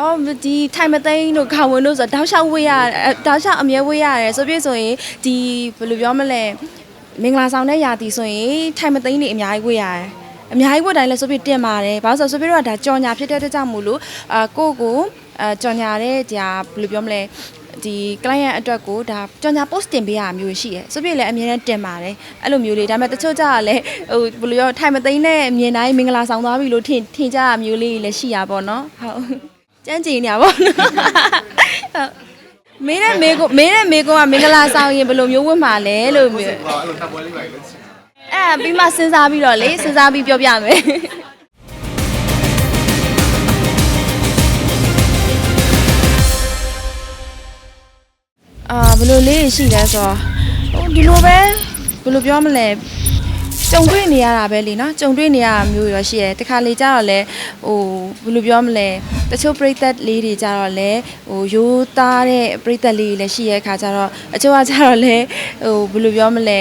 အော်ဒီထိုင်မသိန်းတို့ခေါင်ဝင်တို့ဆိုတော့တောက်လျှောက်ဝေးရအဲတောက်လျှောက်အမြဲဝေးရတယ်ဆိုပြည့်ဆိုရင်ဒီဘယ်လိုပြောမလဲမင်္ဂလာဆောင်တဲ့ရာသီဆိုရင်ထိုင်မသိန်းနေအများကြီးဝေးရတယ်အများကြီးဝတ်တိုင်းလဲဆိုပြတင်ပါတယ်ဘာလို့ဆိုဆိုပြတော့ဒါကြော်ညာဖြစ်တဲ့အတွက်ကြောင့်မို့လို့အာကိုယ့်ကိုအာကြော်ညာတဲ့ဒါဘယ်လိုပြောမလဲဒီ client အတွက်ကိုဒါကြော်ညာ post တင်ပေးရမျိုးရှိရယ်ဆိုပြလည်းအမြဲတမ်းတင်ပါတယ်အဲ့လိုမျိုးလေးဒါပေမဲ့တချို့ကြကလည်းဟိုဘယ်လိုပြောထိုင်မသိန်းနဲ့မြင်တိုင်းမင်္ဂလာဆောင်သွားပြီလို့ထင်ထင်ကြရမျိုးလေးလည်းရှိရပါတော့နော်ဟုတ် ကျန်းကျင်နေရပါဘောနော်ဟုတ်မင်းနဲ့မေကိုမင်းနဲ့မေကိုကမင်္ဂလာဆောင်ရင်ဘယ်လိုမျိုးဝတ်မှာလဲလို့မျိုးဟောအဲ့လိုတပ်ပွဲလေးပါလေချင်တာအဲ့ဒါပြီးမှစဉ်းစားပြီးတော့လေစဉ်းစားပြီးပြောပြမယ်အာဘယ်လိုလေးရှိလဲဆိုတော့ဟိုဒီလိုပဲဘယ်လိုပြောမလဲ ကြုံတွေ့နေရတာပဲလေနော်ကြုံတွေ့နေရတာမျိုးရောရှိရဲတခါလေကြတော့လဲဟိုဘယ်လိုပြောမလဲတချို့ပြိသက်လေးတွေကြတော့လဲဟိုရိုးသားတဲ့ပြိသက်လေးတွေလည်းရှိရဲခါကြတော့အချို့ကကြတော့လဲဟိုဘယ်လိုပြောမလဲ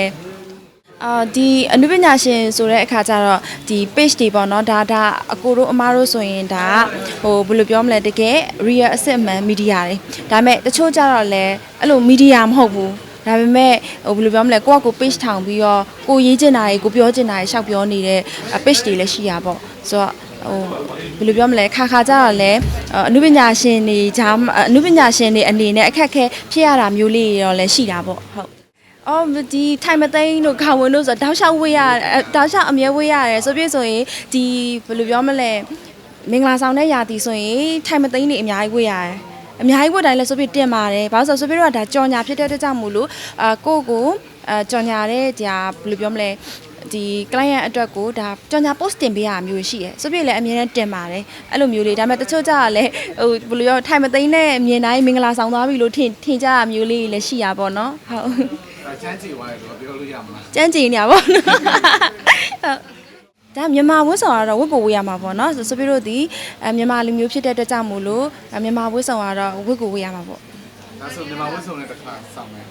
အာဒီအနုပညာရှင်ဆိုတဲ့အခါကျတော့ဒီ page တွေပေါ့နော်ဒါဒါအကိုတို့အမတို့ဆိုရင်ဒါဟိုဘယ်လိုပြောမလဲတကယ် real အစစ်အမှန် media တွေဒါပေမဲ့တချို့ကြတော့လဲအဲ့လို media မဟုတ်ဘူး ဒါပေမဲ့ဟိုဘယ်လိုပြောမလဲကိုကကို page ထောင်ပြီးတော့ကိုရေးချင်တာတွေကိုပြောချင်တာတွေရှောက်ပြောနေတဲ့ page တွေလည်းရှိရပေါ့ဆိုတော့ဟိုဘယ်လိုပြောမလဲခါခါကြတော့လဲအနုပညာရှင်တွေဂျာအနုပညာရှင်တွေအနေနဲ့အခက်အခဲဖြစ်ရတာမျိုးလေးတွေတော့လည်းရှိတာပေါ့ဟုတ်အော်ဒီထိုင်မသိန်းတို့ခေါင်ဝင်တို့ဆိုတော့တောက်လျှောက်ဝေးရအဲတောက်လျှောက်အမြဲဝေးရတယ်ဆိုပြည့်ဆိုရင်ဒီဘယ်လိုပြောမလဲမင်္ဂလာဆောင်တဲ့ရာသီဆိုရင်ထိုင်မသိန်းနေအများကြီးဝေးရတယ် အများကြီးဝတ်တိုင်းလဲဆိုပြတင်ပါတယ်ဘာလို့ဆိုဆိုပြတော့ဒါကြော်ညာဖြစ်တဲ့အတွက်ကြောင့်မို့လို့အာကိုယ့်ကိုအာကြော်ညာတဲ့ဒါဘယ်လိုပြောမလဲဒီ client အတွက်ကိုဒါကြော်ညာ post တင်ပေးရမျိုးရှိရယ်ဆိုပြလည်းအမြဲတမ်းတင်ပါတယ်အဲ့လိုမျိုးလေးဒါပေမဲ့တချို့ကြကလည်းဟိုဘယ်လိုရောထိုင်မသိန်းနဲ့မြင်တိုင်းမင်္ဂလာဆောင်သွားပြီလို့ထင်ထင်ကြရမျိုးလေးလည်းရှိရပါတော့နော်ဟုတ်ဒါချမ်းချီသွားတယ်ဆိုတော့ပြောလို့ရမလားကျန်းကျင်နေရပါဘောနော်ဟုတ် ဒါမြန်မာဝတ်ဆောင်ကတော့ဝတ်ကိုဝတ်ရမှာပေါ့နော်ဆိုဆိုပြီးတော့ဒီအဲမြန်မာလူမျိုးဖြစ်တဲ့အတွက်ကြောင့်မို့လို့အဲမြန်မာဝတ်ဆောင်ကတော့ဝတ်ကိုဝတ်ရမှာပေါ့ဒါဆိုမြန်မာဝတ်စုံနဲ့တစ်ခါဆောင်မယ်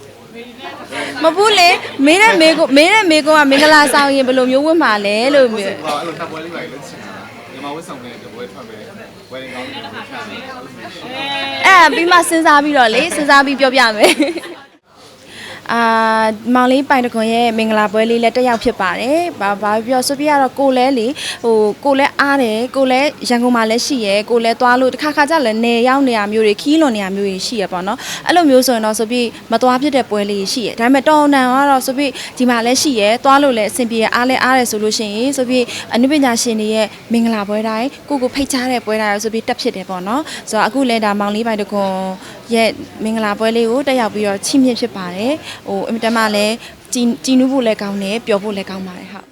မဘူးလေမင်းနဲ့မေကိုမင်းနဲ့မေကိုကမင်္ဂလာဆောင်ရင်ဘယ်လိုမျိုးဝတ်မှာလဲလို့မျိုးဟောအဲ့လိုတပ်ပွဲလေးပါလေချင်တာမြန်မာဝတ်စုံနဲ့တပွဲထွက်မယ်ဝယ်ရင်ကောင်းတယ်လို့ခံတယ်အဲ့ဒါပြီးမှစဉ်းစားပြီးတော့လေစဉ်းစားပြီးပြောပြမယ် အာမောင်လေးပိုင်တခွန်ရဲ့မင်္ဂလာပွဲလေးလည်းတက်ရောက်ဖြစ်ပါတယ်။ဘာဘာပြောဆိုပြရတော့ကိုလဲလေဟိုကိုလဲအားတယ်ကိုလဲရန်ကုန်မှာလည်းရှိရယ်ကိုလဲသွားလို့တစ်ခါခါကျလည်းနေရောက်နေရမျိုးတွေခီးလွန်နေရမျိုးတွေရှိရပေါ့နော်။အဲ့လိုမျိုးဆိုရင်တော့ဆိုပြီးမသွားဖြစ်တဲ့ပွဲလေးရှိရယ်။ဒါပေမဲ့တော်တန်ကတော့ဆိုပြီးဒီမှာလည်းရှိရယ်သွားလို့လည်းအဆင်ပြေရအားလဲအားတယ်ဆိုလို့ရှိရင်ဆိုပြီးအနုပညာရှင်တွေရဲ့မင်္ဂလာပွဲတိုင်းကိုကိုဖိတ်ချတဲ့ပွဲတိုင်းဆိုပြီးတက်ဖြစ်တယ်ပေါ့နော်။ဆိုတော့အခုလဲဒါမောင်လေးပိုင်တခွန် ရဲ့မင်္ဂလာပွဲလေးကိုတက်ရောက်ပြီးတော့ချီးမြှင့်ဖြစ်ပါတယ်။ဟိုအင်မတန်မှလည်းကြည်ကြည်နူးဖို့လည်းကောင်းတယ်ပျော်ဖို့လည်းကောင်းပါတယ်ဟုတ်